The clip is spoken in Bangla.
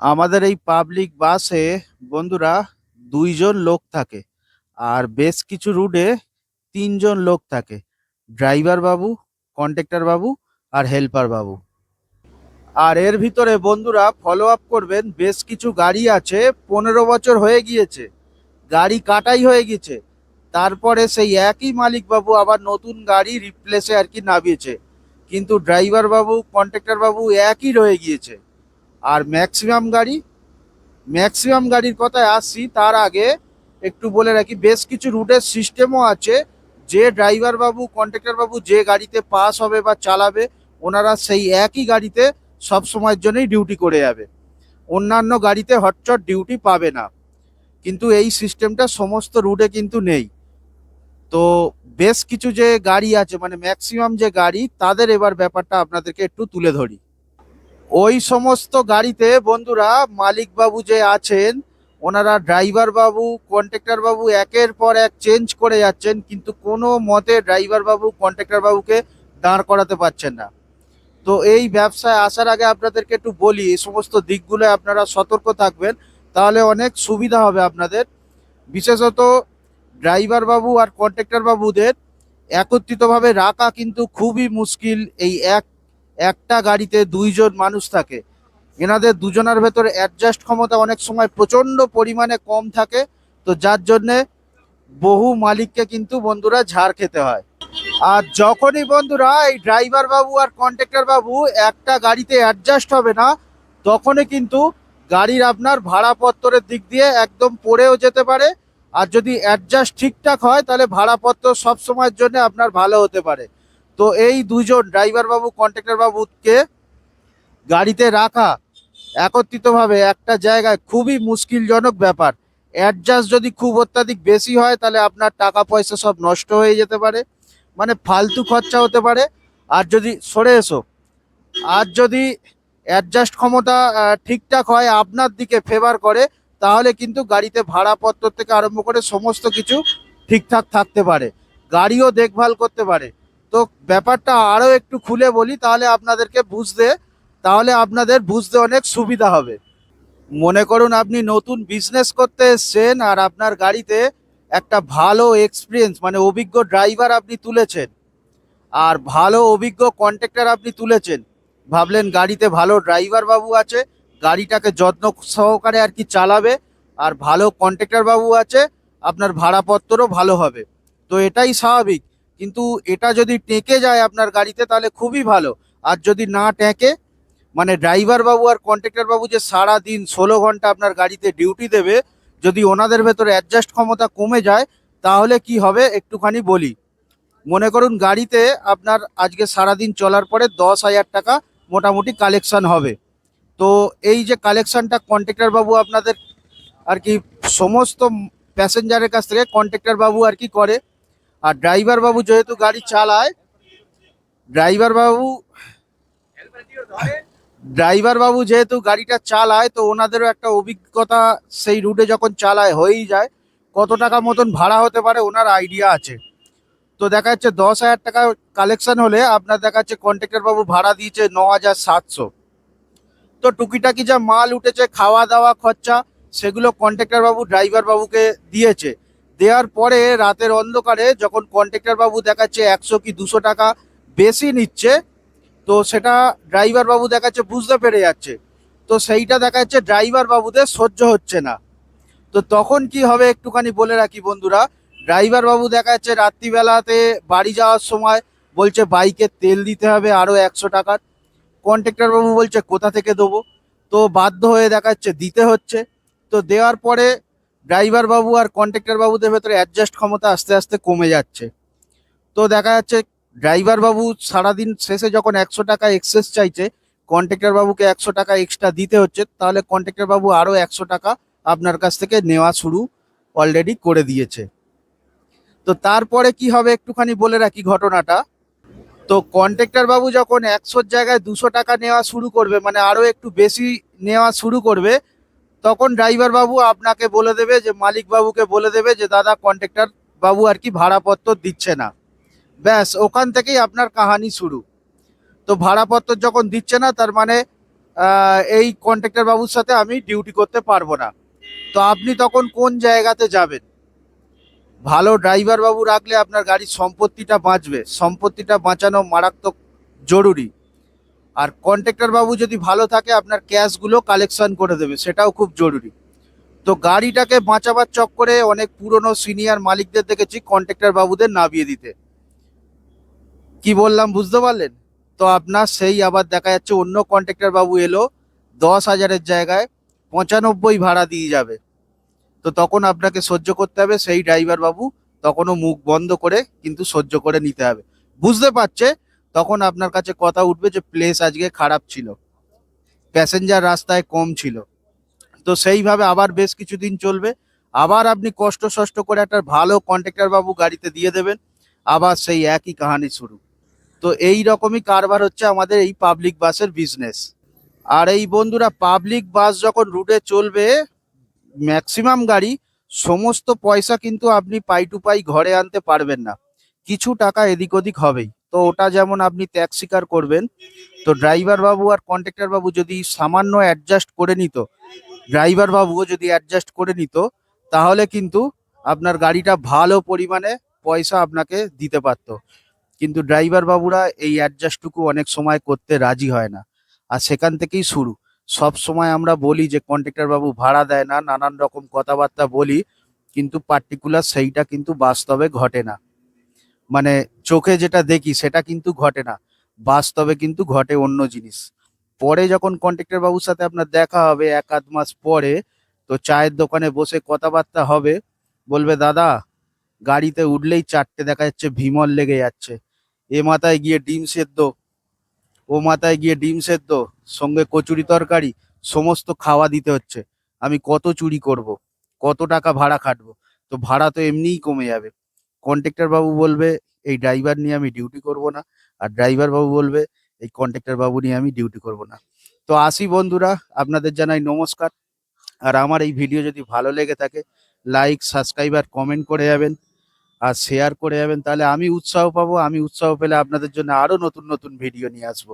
আমাদের এই পাবলিক বাসে বন্ধুরা দুইজন লোক থাকে আর বেশ কিছু রুটে তিনজন লোক থাকে। ড্রাইভার বাবু কন্ট্রাক্টর বাবু আর হেল্পার বাবু। আর এর ভিতরে বন্ধুরা ফলো আপ করবেন, বেশ কিছু গাড়ি আছে, পনেরো বছর হয়ে গিয়েছে। গাড়ি কাটাই হয়ে গেছে তারপরে সেই একই মালিক বাবু আবার নতুন গাড়ি রিপ্লেসে আর কি নামিয়েছে। কিন্তু ড্রাইভার বাবু কন্ট্রাক্টর বাবু একই রয়ে গিয়েছে। আর ম্যাক্সিমাম গাড়ি, ম্যাক্সিমাম গাড়ির কথায় আসছি, তার আগে একটু বলে রাখি, বেশ কিছু রুটের সিস্টেমও আছে, যে ড্রাইভার বাবু কন্ট্রাক্টর বাবু যে গাড়িতে পাস হবে বা চালাবে, ওনারা সেই একই গাড়িতে সব সময়ের জন্যই ডিউটি করে যাবে। অন্যান্য গাড়িতে হটচট ডিউটি পাবে না। কিন্তু এই সিস্টেমটা সমস্ত রুটে কিন্তু নেই। তো বেশ কিছু যে গাড়ি আছে মানে ম্যাক্সিমাম যে গাড়ি, তাদের এবার ব্যাপারটা আপনাদেরকে একটু তুলে ধরি। ওই সমস্ত গাড়িতে বন্ধুরা মালিক বাবু যে আছেন, ওনারা ড্রাইভার বাবু কন্ট্রাক্টর বাবু একের পর এক চেঞ্জ করে যাচ্ছেন, কিন্তু কোনো মতে ড্রাইভার বাবু কন্ট্রাক্টর বাবুকে দাঁড় করাতে পারছেন না। তো এই ব্যবসায় আসার আগে আপনাদেরকে একটু বলি, এই সমস্ত দিকগুলো আপনারা সতর্ক থাকবেন, তাহলে অনেক সুবিধা হবে আপনাদের। বিশেষত ড্রাইভার বাবু আর কন্ট্রাক্টর বাবুদের একত্রিতভাবে রাখা কিন্তু খুবই মুশকিল, এই এক একটা গাড়িতে দুইজন মানুষ থাকে। এনাদের দুজনের ভেতরে অ্যাডজাস্ট ক্ষমতা অনেক সময় প্রচণ্ড পরিমাণে কম থাকে। তো যার জন্যে বহু মালিককে কিন্তু বন্ধুরা ঝাড় খেতে হয়। আর যখনই বন্ধুরা এই ড্রাইভার বাবু আর কন্ট্রাক্টর বাবু একটা গাড়িতে অ্যাডজাস্ট হবে না, তখনই কিন্তু গাড়ির আপনার ভাড়াপত্রের দিক দিয়ে একদম পড়েও যেতে পারে। আর যদি অ্যাডজাস্ট ঠিকঠাক হয়, তাহলে ভাড়াপত্র সব সময়ের জন্য আপনার ভালো হতে পারে। তো এই দুজন ড্রাইভার বাবু কন্ট্রাক্টর বাবুকে গাড়িতে রাখা একত্রিতভাবে একটা জায়গায় খুবই মুশকিলজনক ব্যাপার। অ্যাডজাস্ট যদি খুব অত্যাধিক বেশি হয়, তাহলে আপনার টাকা পয়সা সব নষ্ট হয়ে যেতে পারে মানে ফালতু খরচা হতে পারে। আর যদি, সরে এসো। আর যদি অ্যাডজাস্ট ক্ষমতা ঠিকঠাক হয়, আপনার দিকে ফেভার করে, তাহলে কিন্তু গাড়িতে ভাড়াপত্র থেকে আরম্ভ করে সমস্ত কিছু ঠিকঠাক থাকতে পারে। গাড়িও দেখভাল করতে পারে। তো ব্যাপারটা আরও একটু খুলে বলি, তাহলে আপনাদেরকে বুঝতে, তাহলে আপনাদের বুঝতে অনেক সুবিধা হবে। মনে করুন আপনি নতুন বিজনেস করতে এসছেন আর আপনার গাড়িতে একটা ভালো এক্সপিরিয়েন্স মানে অভিজ্ঞ ড্রাইভার আপনি তুলেছেন। আর ভালো অভিজ্ঞ কন্ট্রাক্টর আপনি তুলেছেন। ভাবলেন গাড়িতে ভালো ড্রাইভার বাবু আছে, গাড়িটাকে যত্ন সহকারে আর কি চালাবে, আর ভালো কন্ট্রাক্টর বাবু আছে, আপনার ভাড়াপত্রও ভালো হবে। তো এটাই স্বাভাবিক। কিন্তু এটা যদি টেকে যায় আপনার গাড়িতে, তাহলে খুবই ভালো। আর যদি না টেকে মানে ড্রাইভার বাবু আর কন্ট্রাক্টর বাবু যে সারা দিন ষোলো ঘণ্টা আপনার গাড়িতে ডিউটি দেবে, যদি ওনাদের ভেতরে অ্যাডজাস্ট ক্ষমতা কমে যায়, তাহলে কি হবে একটুখানি বলি। মনে করুন গাড়িতে আপনার আজকে সারাদিন চলার পরে দশ হাজার টাকা মোটামুটি কালেকশন হবে। তো এই যে কালেকশনটা কন্ট্রাক্টর বাবু আপনাদের আর কি সমস্ত প্যাসেঞ্জারের কাছ থেকে কন্ট্রাক্টর বাবু আর কি করে আর ড্রাইভার বাবু যেহেতু গাড়ি চালায় ড্রাইভার বাবু ড্রাইভার বাবু যেহেতু গাড়িটা চালায়, তো ওনাদেরও একটা অভিজ্ঞতা সেই রুটে যখন চালায় হয়েই যায়, কত টাকা মতন ভাড়া হতে পারে ওনার আইডিয়া আছে। তো দেখা যাচ্ছে দশ হাজার টাকা কালেকশন হলে আপনার দেখা যাচ্ছে কন্ট্রাক্টর বাবু ভাড়া দিয়েছে ন হাজার সাতশো। তো টুকিটাকি যা মাল উঠেছে, খাওয়া দাওয়া, খরচা, সেগুলো কন্ট্রাক্টর বাবু ড্রাইভার বাবুকে দিয়েছে। দেওয়ার পরে রাতের অন্ধকারে যখন কন্ট্রাক্টর বাবু দেখাচ্ছে একশো কি দুশো টাকা বেশি নিচ্ছে, তো সেটা ড্রাইভার বাবু দেখাচ্ছে বুঝতে পেরে যাচ্ছে। তো সেইটা দেখা যাচ্ছে ড্রাইভার বাবুদের সহ্য হচ্ছে না। তো তখন কি হবে একটুখানি বলে রাখি বন্ধুরা ড্রাইভার বাবু দেখা যাচ্ছে রাত্রিবেলাতে বাড়ি যাওয়ার সময় বলছে বাইকে তেল দিতে হবে আরও একশো টাকার। কন্ট্রাক্টর বাবু বলছে, কোথা থেকে দেবো? তো বাধ্য হয়ে দেখা যাচ্ছে দিতে হচ্ছে। তো দেওয়ার পরে ড্রাইভার বাবু আর কন্ট্রাক্টর বাবুদের ভেতরে অ্যাডজাস্ট ক্ষমতা আস্তে আস্তে কমে যাচ্ছে। তো দেখা যাচ্ছে ড্রাইভার বাবু সারাদিন শেষে যখন একশো টাকা এক্সেস চাইছে, কন্ট্রাক্টর বাবুকে একশো টাকা এক্সট্রা দিতে হচ্ছে, তাহলে কন্ট্রাক্টর বাবু আরও একশো টাকা আপনার কাছ থেকে নেওয়া শুরু অলরেডি করে দিয়েছে। তো তারপরে কি হবে একটুখানি বলে রাখি ঘটনাটা। তো কন্ট্রাক্টর বাবু যখন একশোর জায়গায় দুশো টাকা নেওয়া শুরু করবে মানে আরও একটু বেশি নেওয়া শুরু করবে তখন ড্রাইভার বাবু আপনাকে বলে দেবে যে, মালিক বাবুকে বলে দেবে যে, দাদা কন্ট্রাক্টর বাবু আর কি ভাড়াপত্র দিচ্ছে না। ব্যাস, ওখান থেকেই আপনার কাহানি শুরু। তো ভাড়াপত্র যখন দিচ্ছে না, তার মানে এই কন্ট্রাক্টর বাবুর সাথে আমি ডিউটি করতে পারব না। তো আপনি তখন কোন জায়গাতে যাবেন? ভালো ড্রাইভার বাবু রাখলে আপনার গাড়ির সম্পত্তিটা বাঁচবে। সম্পত্তিটা বাঁচানো মারাত্মক জরুরি। আর কন্ট্রাক্টর বাবু যদি ভালো থাকে, আপনার ক্যাশগুলো কালেকশন করে দেবে, সেটাও খুব জরুরি। তো গাড়িটাকে বাঁচাবার চক্করে অনেক পুরনো সিনিয়র মালিকদের দেখেছি কন্ট্রাক্টর বাবুদের নামিয়ে দিতে। কি বললাম, বুঝতে পারলেন? তো আপনার সেই আবার দেখা যাচ্ছে অন্য কন্ট্রাক্টর বাবু এলো, দশ হাজারের জায়গায় পঁচানব্বই ভাড়া দিয়ে যাবে। তো তখন আপনাকে সহ্য করতে হবে, সেই ড্রাইভার বাবু তখনও মুখ বন্ধ করে কিন্তু সহ্য করে নিতে হবে। বুঝতে পারছে? তখন আপনার কাছে কথা উঠবে যে প্লেস আজকে খারাপ ছিল। প্যাসেঞ্জার রাস্তায় কম ছিল। তো সেইভাবে আবার বেশ কিছুদিন চলবে। আবার আপনি কষ্ট সষ্ট করে একটা ভালো কন্ট্রাক্টর বাবু গাড়িতে দিয়ে দেবেন। আবার সেই একই কাহানি শুরু। তো এই রকমই কারবার হচ্ছে আমাদের এই পাবলিক বাসের বিজনেস আর এই বন্ধুরা পাবলিক বাস যখন রুটে চলবে ম্যাক্সিমাম গাড়ি, সমস্ত পয়সা কিন্তু আপনি পাই টু পাই ঘরে আনতে পারবেন না। কিছু টাকা এদিক ওদিক হবেই। তো ওটা যেমন আপনি ত্যাগ স্বীকার করবেন, তো ড্রাইভার বাবু আর কন্ট্রাক্টর বাবু যদি সামান্য অ্যাডজাস্ট করে নিত ড্রাইভার বাবুও যদি অ্যাডজাস্ট করে নিত, তাহলে কিন্তু আপনার গাড়িটা ভালো পরিমাণে পয়সা আপনাকে দিতে পারত। কিন্তু ড্রাইভার বাবুরা এই অ্যাডজাস্টটুকু অনেক সময় করতে রাজি হয় না। আর সেখান থেকেই শুরু। সব সময় আমরা বলি যে কন্ট্রাক্টর বাবু ভাড়া দেয় না, নানান রকম কথাবার্তা বলি, কিন্তু পার্টিকুলার সেইটা কিন্তু বাস্তবে ঘটে না। মানে চোখে যেটা দেখি সেটা কিন্তু ঘটে না। বাস্তবে কিন্তু ঘটে অন্য জিনিস। পরে যখন কন্ট্রাক্টর বাবুর সাথে আপনার দেখা হবে এক আধ মাস পরে, তো চায়ের দোকানে বসে কথাবার্তা হবে। বলবে, দাদা, গাড়িতে উঠলেই চারটে দেখা যাচ্ছে ভিমল লেগে যাচ্ছে। এ মাথায় গিয়ে ডিম সেদ্ধ, ও মাথায় গিয়ে ডিম সেদ্ধ, সঙ্গে কচুরি তরকারি, সমস্ত খাওয়া দিতে হচ্ছে। আমি কত চুরি করব, কত টাকা ভাড়া খাটবো। তো ভাড়া তো এমনিই কমে যাবে। কন্ট্রাক্টর বাবু বলবে, এই ড্রাইভার নিয়ে আমি ডিউটি করব না। আর ড্রাইভার বাবু বলবে, এই কন্ট্রাক্টর বাবু নিয়ে আমি ডিউটি করব না। তো আসি বন্ধুরা, আপনাদের জানাই নমস্কার। আর আমার এই ভিডিও যদি ভালো লেগে থাকে লাইক সাবস্ক্রাইব আর কমেন্ট করে যাবেন, আর শেয়ার করে যাবেন, তাহলে আমি উৎসাহ পাবো। আমি উৎসাহ পেলে আপনাদের জন্য আরও নতুন নতুন ভিডিও নিয়ে আসব।